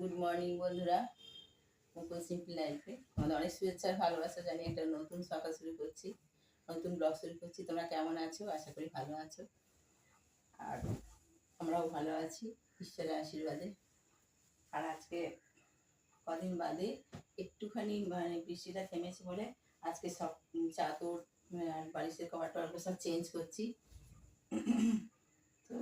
Good morning বন্ধুরা। মুকুল simple লাইফে। তোমাদের অনেক শুভেচ্ছা আর ভালোবাসা জানি একটা নতুন সকাল শুরু করছি, নতুন ব্লগ শুরু করছি। তোমরা কেমন আছো? আশা করি ভালো আছো। আর আমরাও ভালো আছি, ঈশ্বরের আশীর্বাদে। আর আজকে কদিন বাদে একটুখানি মানে বৃষ্টিটা থেমেছে বলে আজকে সব চাদর আর বালিশের কভার টভারগুলো সব চেঞ্জ করছি। তো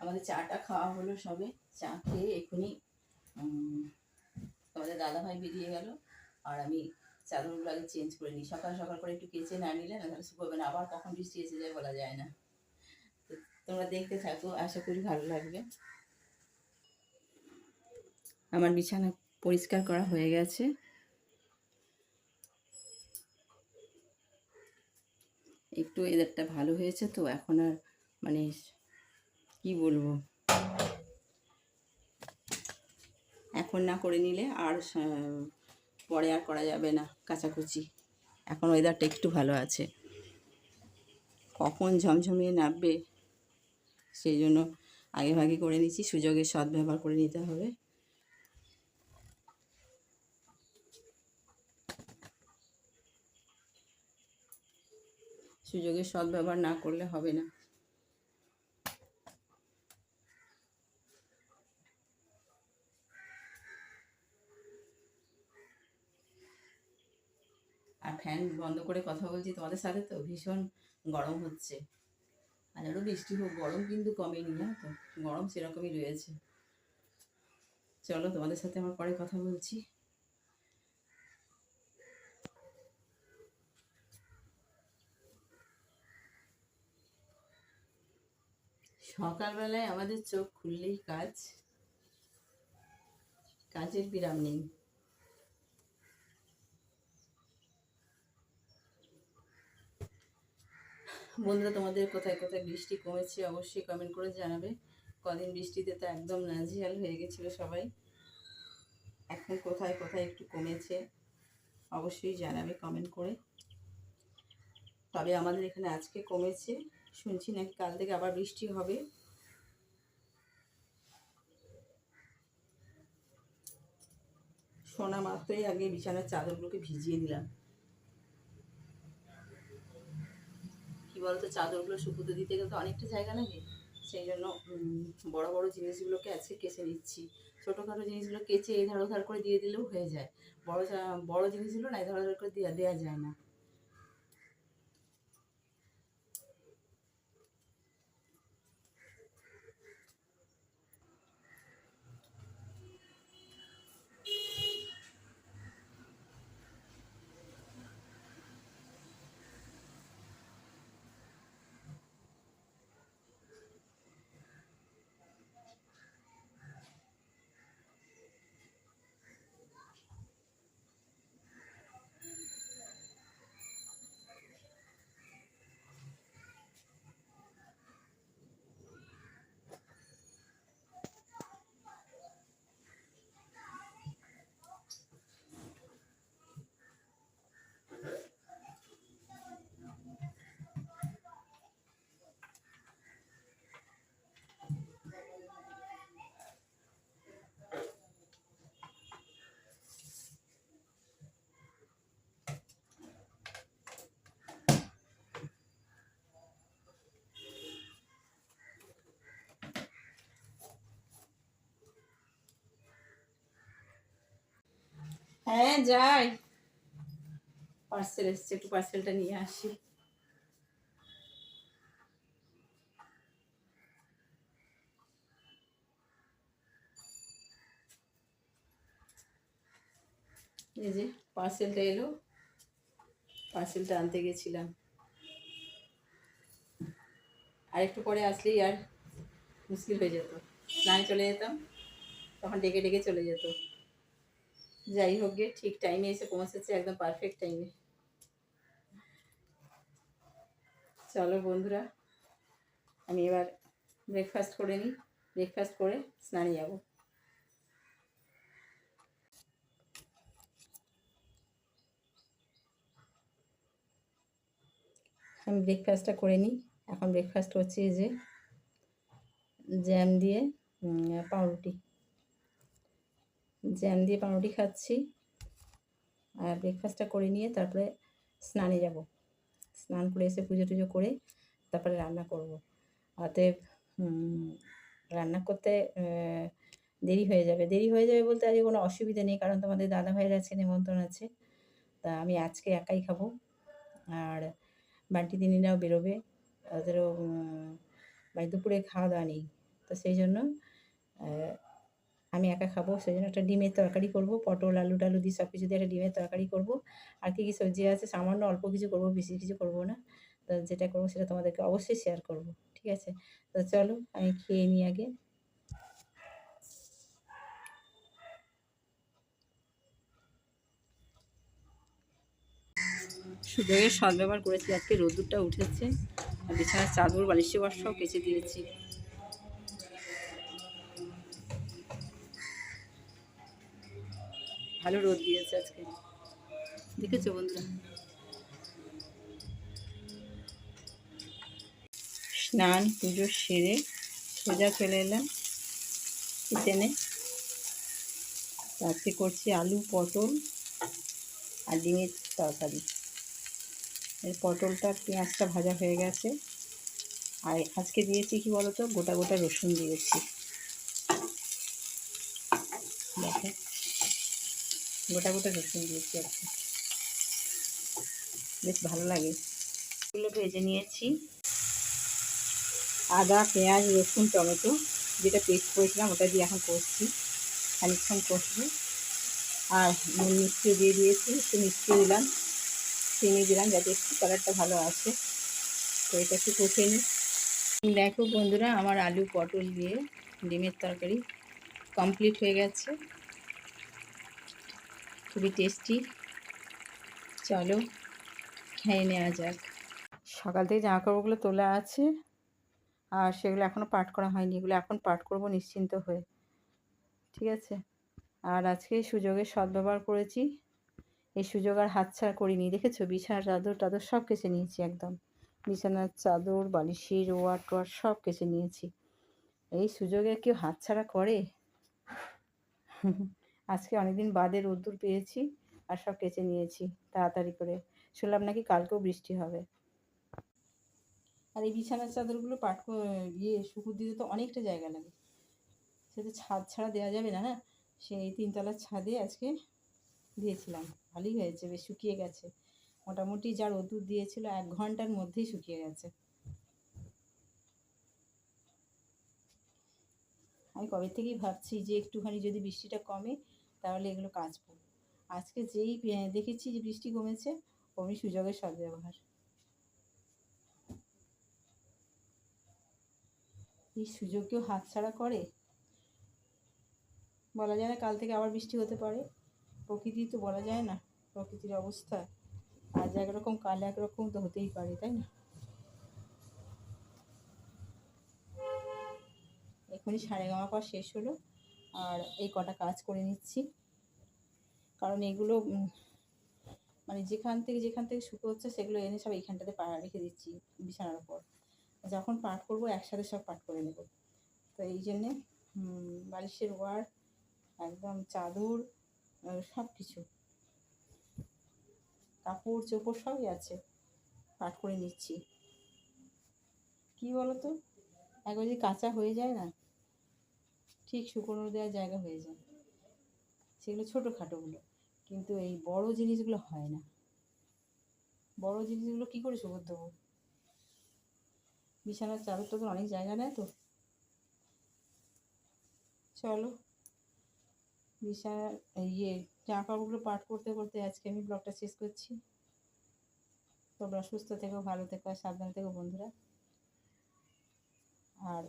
আমাদের চাটা খাওয়া হলো সবে। চা খেয়ে এক্ষুনি আমাদের দাদাভাই বেরিয়ে গেল। আর আমি চাদরগুলো আগে চেঞ্জ করে নিই। সকাল সকাল করে একটু কেচে না নিলে না তাহলে শুকোবে না। আবার কখন বৃষ্টি এসে যায় বলা যায় না। তোমরা দেখতে থাকো, আশা করি ভালো লাগবে। আমার বিছানা পরিষ্কার করা হয়ে গেছে। একটু এদেরটা ভালো হয়েছে তো এখন আর মানে কি বলব? এখন না করে নিলে আর পরে আর করা যাবে না কাচাকুচি। এখন ওয়েদারটা একটু ভালো আছে। কখন ঝমঝমিয়ে নামবে সেই জন্য আগে ভাগে করে নিচ্ছি, সুযোগের সদ্ব্যবহার করে নিতে হবে। সুযোগের সদ্ব্যবহার না করলে হবে না আর ফ্যান বন্ধ করে কথা বলছি তোমাদের সাথে তো, ভীষণ গরম হচ্ছে। আর আরও বৃষ্টি হোক, গরম কিন্তু কমেনি না তো? গরম সেরকমই রয়েছে। চলো তোমাদের সাথে আমার পরে কথা বলছি। সকালবেলায় আমাদের চোখ খুললেই কাজ। কাজের বিরাম নেই। বন্ধুরা, তোমাদের কোথায় কোথায় বৃষ্টি কমেছে অবশ্যই কমেন্ট করে জানাবে। কদিন বৃষ্টিতে তো একদম নাজিয়াল হয়ে গেছিল সবাই। এখন কোথায় কোথায় একটু কমেছে অবশ্যই জানাবে কমেন্ট করে। তবে আমাদের এখানে আজকে কমেছে, শুনছি নাকি কাল থেকে আবার বৃষ্টি হবে। শোনা মাত্রই আগে বিছানার চাদরগুলোকে ভিজিয়ে দিলাম। কি বলতো, চাদরগুলো শুকোতে দিতে গেলে তো অনেকটা জায়গা লাগে। সেই জন্য বড় বড় জিনিসগুলোকে আজকে কেচে নিচ্ছি। ছোটোখাটো জিনিসগুলো কেচে এধার ওধার করে দিয়ে দিলেও হয়ে যায়। বড় বড় জিনিসগুলো না এধার ওধার করে দেওয়া দেওয়া যায় না। হ্যাঁ যাই। পার্সেল এসছে, একটু পার্সেলটা নিয়ে আসি। এই যে পার্সেলটা এলো। পার্সেলটা আনতে গেছিলাম। আর একটু পরে আসলেই আর মুশকিল হয়ে যেত। স্নানে চলে যেতাম, তখন ডেকে ডেকে চলে যেত। যাই হোক গে, ঠিক টাইমে এসে পৌঁছেছে, একদম পারফেক্ট টাইমে চলো বন্ধুরা, আমি এবার ব্রেকফাস্ট করে নিই ব্রেকফাস্ট করে স্নানে যাব। আমি ব্রেকফাস্টটা করে নিই। এখন ব্রেকফাস্ট হচ্ছে যে জ্যাম দিয়ে পাউরুটি। জ্যাম দিয়ে পাউরুটি খাচ্ছি। আর ব্রেকফাস্টটা করে নিয়ে তারপরে স্নানে যাব। স্নান করে এসে পুজো টুজো করে তারপরে রান্না করব। অতএব রান্না করতে দেরি হয়ে যাবে। দেরি হয়ে যাবে বলতে আজকে কোনো অসুবিধা নেই, কারণ তোমাদের দাদা ভাইয়ের আজকে নিমন্ত্রণ আছে। তা আমি আজকে একাই খাব। আর বান্টি দিনিরাও বেরোবে। ওদেরও মানে দুপুরে খাওয়া দাওয়া নেই। তো সেই জন্য আমি একা খাব সেই জন্য একটা ডিমের তরকারি করব, পটল, আলু টালু দিয়ে সব কিছু দিয়ে একটা ডিমের তরকারি করব। আর কী কী সবজি আছে, সামান্য অল্প কিছু করব, বেশি কিছু করব না। তো যেটা করব সেটা তোমাদেরকে অবশ্যই শেয়ার করব, ঠিক আছে? তো চলো, আমি খেয়ে নিই আগে। সুযোগের সদ্ব্যবহার করেছি, আজকে রোদ্দুরটা উঠেছে। বিছানার চাদর, বালিশ সব কেচে দিয়েছি। ভালো রোদ দিয়েছে আজকে। দেখেছ বন্ধুরা? স্নান, পুজো সেরে সোজা চলে এলাম কিচেনে আজকে করছি আলু, পটল আর ডিমের তরকারি। এই পটলটা, পেঁয়াজটা ভাজা হয়ে গেছে। আর আজকে দিয়েছি কি বলতো? গোটা গোটা রসুন দিয়েছি দেখো গোটা গোটা রসুন দিয়েছি আর কি। বেশ ভালো লাগে। এগুলো ভেজে নিয়েছি। আদা, পেঁয়াজ, রসুন, টমেটো, যেটা পেস্ট করেছিলাম ওটা দিয়ে এখন করছি খানিকক্ষণ কষবো। আর নুন মিষ্টি দিয়ে দিয়েছি, একটু মিষ্টি দিলাম, চিনি দিলাম যাতে একটু কালারটা ভালো আসে। তো এটা একটু কষে নিই। দেখো বন্ধুরা, আমার আলু পটল দিয়ে ডিমের তরকারি কমপ্লিট হয়ে গেছে। খুবই টেস্টি। চলো খেয়ে নেওয়া যাক। সকাল থেকে জামা কাপড়গুলো তোলা আছে আর সেগুলো এখনও পাট করা হয়নি। এগুলো এখন পাট করব নিশ্চিন্ত হয়ে। ঠিক আছে? আর আজকে সুযোগের সদ্ব্যবহার করেছি। এই সুযোগ আর হাতছাড়া করিনি। দেখেছ? বিছানার চাদর টাদর সব কেচে নিয়েছি একদম। বিছানার চাদর, বালিশের ওয়ার টোয়ার সব কেচে নিয়েছি। এই সুযোগে কেউ হাতছাড়া করে? আজকে অনেকদিন বাদে রোদ্দুর পেয়েছি আর সব কেচে নিয়েছি তাড়াতাড়ি করে। শুনলাম নাকি কালকেও বৃষ্টি হবে। আর এই বিছানার চাদরগুলো পাট ইয়ে শুকুর দিতে তো অনেকটা জায়গা লাগে। সে তো ছাদ ছাড়া দেওয়া যাবে না না? সেই তিনতলার ছাদে আজকে দিয়েছিলাম। ভালোই হয়েছে, বেশ শুকিয়ে গেছে। মোটামুটি যা রোদ্দুর দিয়েছিল এক ঘণ্টার মধ্যেই শুকিয়ে গেছে। আমি কবে থেকেই ভাবছি যে একটুখানি যদি বৃষ্টিটা কমে তাহলে এগুলো কাচবো। আজকে যেই দেখেছি যে বৃষ্টি কমেছে, অমনি সুযোগের সদ্ব্যবহার এই সুযোগ কেউ হাতছাড়া করে? বলা যায় না কাল থেকে আবার বৃষ্টি হতে পারে। প্রকৃতি তো বলা যায় না, প্রকৃতির অবস্থা। আজ একরকম, কাল একরকম তো হতেই পারে, তাই না? এখনই সাড়ে গামা পর শেষ হলো। আর এই কটা কাজ করে নিচ্ছি। কারণ এগুলো মানে যেখান থেকে যেখান থেকে শুকো হচ্ছে সেগুলো এনে সব এইখানটাতে পা রেখে দিচ্ছি বিছানার উপর। যখন পাট করব একসাথে সব পাট করে নেব। তো এই জন্যে বালিশের ওয়ার, একদম চাদর সব কিছু কাপড় চোপড় সবই আছে পাট করে নিচ্ছি। কি বলো তো একবার যদি কাঁচা হয়ে যায় না ঠিক শুকনো দেওয়ার জায়গা হয়ে যায়। সেগুলো ছোটোখাটোগুলো কিন্তু এই বড় জিনিসগুলো হয় না। বড় জিনিসগুলো কী করে শুকোতে দেবো? বিছানার চাদর তো অনেক জায়গা নেয় তো। চলো। বিশাল ইয়ে জামা কাপড়গুলো পাট করতে করতে আজকে আমি ব্লগটা শেষ করছি। তোমরা সুস্থ থেকো, ভালো থেকো আর সাবধান থেকো বন্ধুরা। আর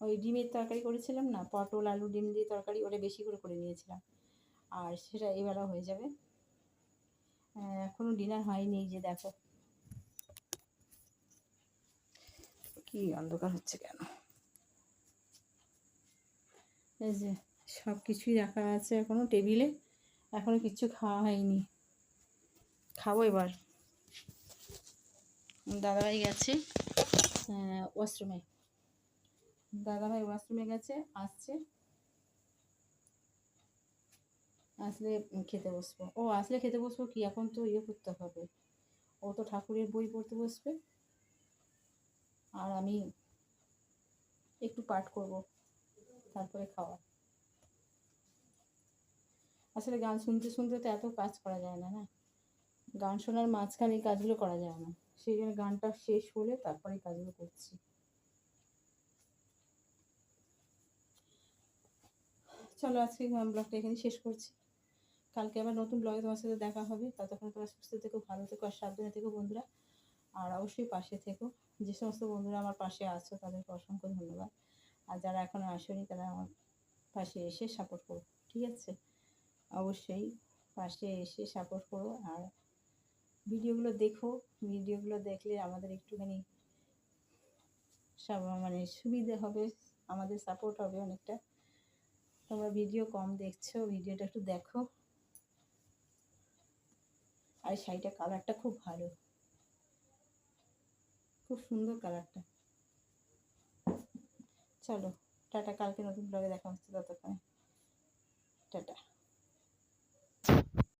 ওই ডিমের তরকারি করেছিলাম না পটল আলু ডিম দিয়ে তরকারি ওটা বেশি করে করে নিয়েছিলাম। আর সেটা এবেলা হয়ে যাবে। আহ, এখনও ডিনার হয়নি যে দেখো। কি অন্ধকার হচ্ছে কেন? এই যে সব কিছুই রাখা আছে এখনও টেবিলে এখনও কিচ্ছু খাওয়া হয়নি। খাব এবার। দাদাভাই গেছে ওয়াশরুমে। দাদাভাই ওয়াশরুমে গেছে, আসছে। আসলে খেতে বসবো। ও, আসলে খেতে বসবো কি? এখন তো ইয়ে করতে হবে। ও তো ঠাকুরের বই পড়তে বসবে। আর আমি একটু পাঠ করব, তারপরে খাওয়া। আসলে গান শুনতে শুনতে তো এত কাজ করা যায় না না? গান শোনার মাঝখানে কাজগুলো করা যায় না। সেই জন্য গানটা শেষ হলে তারপরে কাজগুলো করছি। চলো আজকে ব্লগটা এখানে শেষ করছি। কালকে আবার নতুন ব্লগে তোমার সাথে দেখা হবে। ততক্ষণ তোমরা সুস্থ থেকো, ভালো থেকো আর সাবধানে থেকো বন্ধুরা। আর অবশ্যই পাশে থেকো। যে সমস্ত বন্ধুরা আমার পাশে আছো, তাদেরকে অসংখ্য ধন্যবাদ। আর যারা এখনও আসেনি, তারা আমার পাশে এসে সাপোর্ট করো, ঠিক আছে? অবশ্যই পাশে এসে সাপোর্ট করো। আর ভিডিওগুলো দেখো। ভিডিওগুলো দেখলে আমাদের একটুখানি সব মানে সুবিধে হবে, আমাদের সাপোর্ট হবে অনেকটা। তোমরা ভিডিও কম দেখছ, ভিডিওটা একটু দেখো। আর শাড়িটা কালারটা খুব ভালো। খুব সুন্দর কালারটা চলো, টাটা, কালকে নতুন ব্লগে দেখা হচ্ছে ততক্ষণে। টাটা।